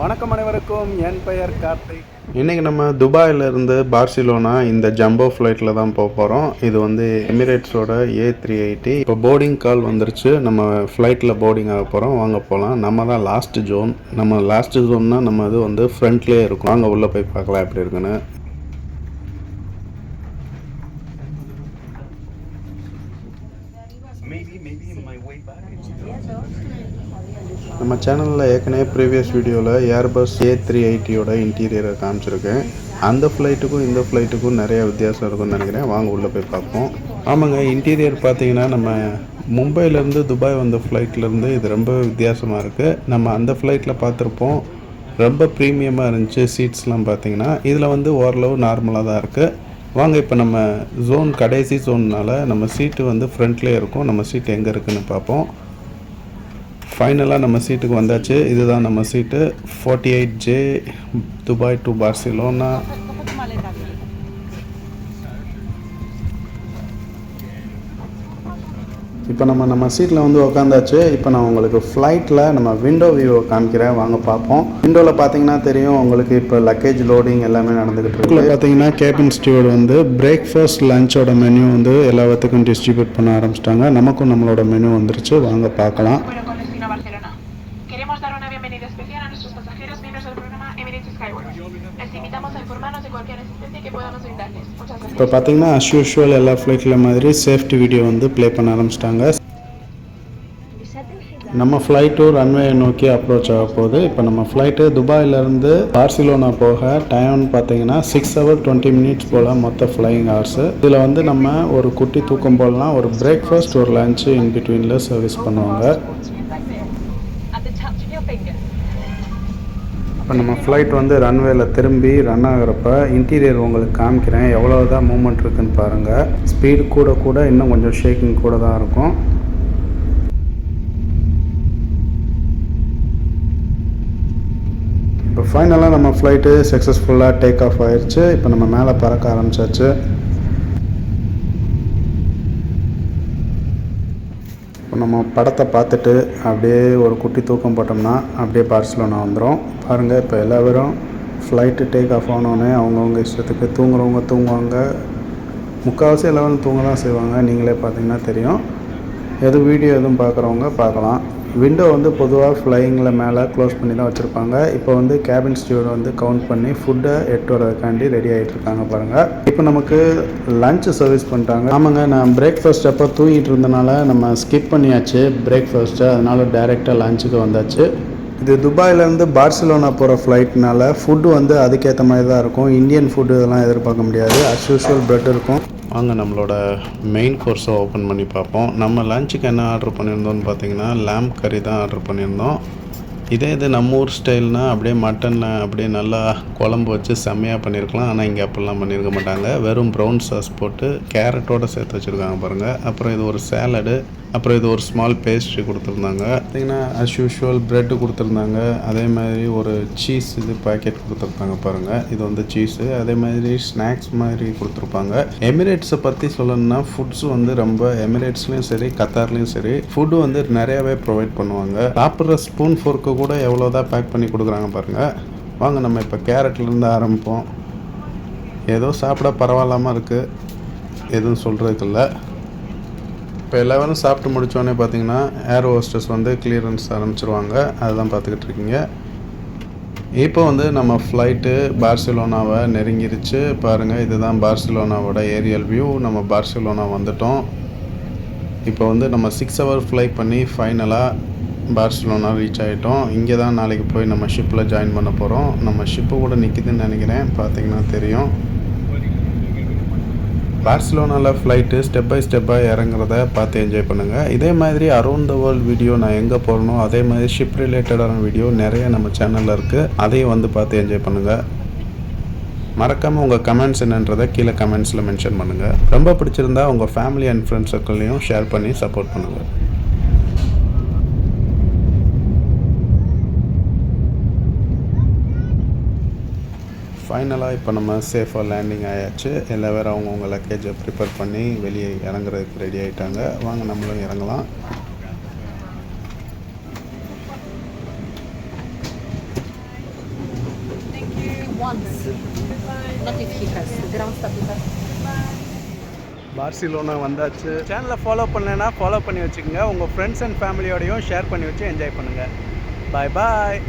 வணக்கம் அனைவருக்கும். என் பெயர் கார்த்திக். இன்றைக்கி நம்ம துபாயிலிருந்து பார்சிலோனா இந்த ஜம்போ ஃப்ளைட்டில் தான் போக போகிறோம் இது வந்து எமிரேட்ஸோட ஏ த்ரீ எயிட்டி இப்போ போர்டிங் கால் வந்துருச்சு. நம்ம ஃப்ளைட்டில் போர்டிங் ஆக போகிறோம் வாங்க போகலாம் நம்ம தான் லாஸ்ட் ஜோன் நம்ம லாஸ்ட் ஜோன்னா நம்ம இது வந்து ஃப்ரண்ட்லேயே இருக்கும். அங்கே உள்ளே போய் பார்க்கலாம் எப்படி இருக்குன்னு. நம்ம சேனலில் ஏற்கனவே ப்ரீவியஸ் வீடியோவில் ஏர்பஸ் ஏ த்ரீ எயிட்டியோட இன்டீரியரை காமிச்சிருக்கேன். அந்த ஃப்ளைட்டுக்கும் இந்த ஃப்ளைட்டுக்கும் நிறைய வித்தியாசம் இருக்கும்னு நினைக்கிறேன். வாங்க உள்ளே போய் பார்ப்போம். ஆமாங்க இன்டீரியர் பார்த்தீங்கன்னா நம்ம மும்பையிலேருந்து துபாய் வந்த ஃப்ளைட்லேருந்து இது ரொம்ப வித்தியாசமாக இருக்குது நம்ம அந்த ஃப்ளைட்டில் பார்த்துருப்போம். ரொம்ப ப்ரீமியமாக இருந்துச்சு சீட்ஸ்லாம் பார்த்தீங்கன்னா. இதில் வந்து ஓரளவு நார்மலாக தான் இருக்குது வாங்க இப்போ நம்ம ஜோன் கடைசி ஜோன்னால் நம்ம சீட்டு வந்து ஃப்ரண்ட்லேயே இருக்கும். நம்ம சீட்டு எங்கே இருக்குன்னு பார்ப்போம். ஃபைனலாக நம்ம சீட்டுக்கு வந்தாச்சு. இதுதான் நம்ம seat forty eight J Dubai to Barcelona இப்போ நம்ம நம்ம சீட்டில் வந்து உட்காந்தாச்சு இப்போ நான் உங்களுக்கு ஃப்ளைட்டில் நம்ம விண்டோ வியூவை காமிக்கிறேன். வாங்க பார்ப்போம். விண்டோவில் பார்த்தீங்கன்னா தெரியும் உங்களுக்கு இப்போ லக்கேஜ் லோடிங் எல்லாமே நடந்துகிட்டு இருக்கு. பார்த்தீங்கன்னா கேபின் ஸ்டியூட் வந்து பிரேக்ஃபாஸ்ட் லஞ்சோட மெனு வந்து எல்லாத்துக்கும் டிஸ்ட்ரிபியூட் பண்ண ஆரம்பிச்சிட்டாங்க. நமக்கும் நம்மளோட மெனு வந்துருச்சு. வாங்க பார்க்கலாம். Queremos dar una bienvenida especial a nuestros pasajeros miembros del programa Emirates Skyward. Les invitamos a informarnos de cualquier asistencia que podamos brindarles. Muchas gracias. இப்போ பார்த்தீங்கன்னா அஸ் யூஷுவல் எல்லா ஃப்ளைட்டில் மாதிரி சேஃப்டி வீடியோ வந்து ப்ளே பண்ண ஆரம்பிச்சிட்டாங்க நம்ம ஃப்ளைட்டு ரன்வே நோக்கி அப்ரோச் ஆக போகுது இப்போ நம்ம ஃப்ளைட்டு துபாயிலேருந்து பார்சிலோனா போக டைம்னு பார்த்தீங்கன்னா சிக்ஸ் ஹவர் டுவெண்ட்டி மினிட்ஸ் போல் மொத்த ஃப்ளையிங் ஹவர்ஸு இதில் வந்து நம்ம ஒரு குட்டி தூக்கம் போடலாம் ஒரு பிரேக்ஃபாஸ்ட் ஒரு லஞ்சு இன் பிட்வீனில் சர்வீஸ் பண்ணுவாங்க இப்போ நம்ம ஃப்ளைட் வந்து ரன்வேல திரும்பி ரன் ஆகிறப்ப இன்டீரியர் உங்களுக்கு காமிக்கிறேன். எவ்வளோ தான் மூமெண்ட் இருக்குன்னு பாருங்கள் ஸ்பீடு கூட கூட இன்னும் கொஞ்சம் ஷேக்கிங் கூட தான் இருக்கும். இப்போ ஃபைனலாக நம்ம ஃப்ளைட்டு சக்ஸஸ்ஃபுல்லாக டேக் ஆஃப் ஆயிடுச்சு இப்போ நம்ம மேலே பறக்க ஆரம்பிச்சாச்சு. நம்ம படத்தை பார்த்துட்டு அப்படியே ஒரு குட்டி தூக்கம் போட்டோம்னா அப்படியே பார்சலோனா வந்துடும் பாருங்கள் இப்போ எல்லோரும் ஃப்ளைட்டு டேக் ஆஃப் ஆனோடனே அவங்கவுங்க இஷ்டத்துக்கு தூங்குறவங்க தூங்குவாங்க. முக்கால்வாசி எல்லோரும் தூங்க தான் செய்வாங்க. நீங்களே பார்த்தீங்கன்னா தெரியும். எது வீடியோ எதுவும் பார்க்குறவங்க பார்க்கலாம். விண்டோ வந்து பொதுவாக ஃப்ளையிங்கில் மேலே க்ளோஸ் பண்ணி தான் வச்சுருப்பாங்க. இப்போ வந்து கேபின் ஸ்டியூட் வந்து கவுண்ட் பண்ணி ஃபுட்டை எட்டு வரதுக்காண்டி ரெடி ஆகிட்ருக்காங்க பாருங்கள் இப்போ நமக்கு லஞ்ச் சர்வீஸ் பண்ணிட்டாங்க. ஆமாங்க நான் பிரேக்ஃபாஸ்ட் அப்போ தூங்கிட்டு இருந்தனால நம்ம ஸ்கிப் பண்ணியாச்சு. பிரேக்ஃபாஸ்ட்டை அதனால டைரெக்டாக லஞ்சுக்கு வந்தாச்சு. இது துபாயிலேருந்து பார்சிலோனா போகிற ஃப்ளைட்னால ஃபுட்டு வந்து அதுக்கேற்ற மாதிரி தான் இருக்கும். இந்தியன் ஃபுட்டு இதெல்லாம் எதிர்பார்க்க முடியாது. அஸ் யூஷுவல் பிரெட் இருக்கும். வாங்க நம்மளோட மெயின் கோர்ஸை ஓப்பன் பண்ணி பார்ப்போம். நம்ம லஞ்சுக்கு என்ன ஆர்டர் பண்ணியிருந்தோம்னு பார்த்தீங்கன்னா லேம்ப் கறி தான் ஆர்டர் பண்ணியிருந்தோம். இதே இது நம்ம ஊர் ஸ்டைல்னால் அப்படியே மட்டனில் அப்படியே நல்லா குழம்பு வச்சு செம்மையாக பண்ணியிருக்கலாம். ஆனால் இங்கே அப்படிலாம் பண்ணியிருக்க மாட்டாங்க. வெறும் ப்ரௌன் சாஸ் போட்டு கேரட்டோடு சேர்த்து வச்சுருக்காங்க பாருங்கள் அப்புறம் இது ஒரு சேலடு அப்புறம் இது ஒரு ஸ்மால் பேஸ்ட்ரி கொடுத்துருந்தாங்க. பார்த்தீங்கன்னா அஸ் யூஷுவல் ப்ரெட்டு கொடுத்துருந்தாங்க. அதே மாதிரி ஒரு சீஸ் இது பாக்கெட் கொடுத்துருந்தாங்க பாருங்கள் இது வந்து சீஸு அதே மாதிரி ஸ்நாக்ஸ் மாதிரி கொடுத்துருப்பாங்க. எமிரேட்ஸை பற்றி சொல்லணும்னா ஃபுட்ஸ் வந்து ரொம்ப எமிரேட்ஸ்லேயும் சரி கத்தார்லேயும் சரி ஃபுட்டு வந்து நிறையாவே ப்ரொவைட் பண்ணுவாங்க. சாப்பிட்ற ஸ்பூன் ஃபோர்க்கு கூட எவ்வளோ தான் பேக் பண்ணி கொடுக்குறாங்க பாருங்கள் வாங்க நம்ம இப்போ கேரட்லேருந்து ஆரம்பிப்போம். ஏதோ சாப்பிட பரவாயில்லாமல் இருக்குது எதுவும் சொல்கிறதுக்கு இல்லை. இப்போ எல்லாரும் சாப்பிட்டு முடித்தோடனே பார்த்தீங்கன்னா ஏர் ஹோஸ்டர்ஸ் வந்து கிளியரன்ஸ் ஆரம்பிச்சிருவாங்க. அதுதான் பார்த்துக்கிட்டு இருக்கீங்க. இப்போ வந்து நம்ம ஃப்ளைட்டு பார்சிலோனாவை நெருங்கிருச்சு. பாருங்கள் இதுதான் பார்சிலோனாவோட ஏரியல் வியூ நம்ம பார்சிலோனா வந்துட்டோம். இப்போ வந்து நம்ம சிக்ஸ் ஹவர் ஃப்ளை பண்ணி ஃபைனலாக பார்சிலோனா ரீச் ஆகிட்டோம் இங்கே தான் நாளைக்கு போய் நம்ம ஷிப்பில் ஜாயின் பண்ண போகிறோம் நம்ம ஷிப்பு கூட நிற்கிதுன்னு நினைக்கிறேன். பார்த்தீங்கன்னா தெரியும். பார்சிலோனாவில் ஃப்ளைட்டு ஸ்டெப் பை ஸ்டெப்பாக இறங்குறத பார்த்து என்ஜாய் பண்ணுங்கள் இதே மாதிரி அரௌண்ட் த வேர்ல்டு வீடியோ நான் எங்கே போகிறனோ அதே மாதிரி ஷிப் ரிலேட்டடான வீடியோ நிறைய நம்ம சேனலில் இருக்குது அதையும் வந்து பார்த்து என்ஜாய் பண்ணுங்கள் மறக்காமல் உங்கள் கமெண்ட்ஸ் என்னன்றதை கீழே கமெண்ட்ஸில் மென்ஷன் பண்ணுங்கள் ரொம்ப பிடிச்சிருந்தா உங்கள் ஃபேமிலி அண்ட் ஃப்ரெண்ட்ஸ் சர்க்கிள்லையும் ஷேர் பண்ணி சப்போர்ட் பண்ணுங்கள் ஃபைனலாக இப்போ நம்ம சேஃபாக லேண்டிங் ஆயாச்சு. எல்லா பேரும் அவங்கவுங்க லக்கேஜை ப்ரிப்பேர் பண்ணி வெளியே இறங்குறதுக்கு ரெடி ஆகிட்டாங்க வாங்க நம்மளும் இறங்கலாம். பார்சிலோனா வந்தாச்சு. சேனலை ஃபாலோ பண்ணலைன்னா ஃபாலோ பண்ணி வச்சுக்கோங்க. உங்கள் ஃப்ரெண்ட்ஸ் அண்ட் ஃபேமிலியோடையும் ஷேர் பண்ணி வச்சு என்ஜாய் பண்ணுங்கள் பாய் பாய்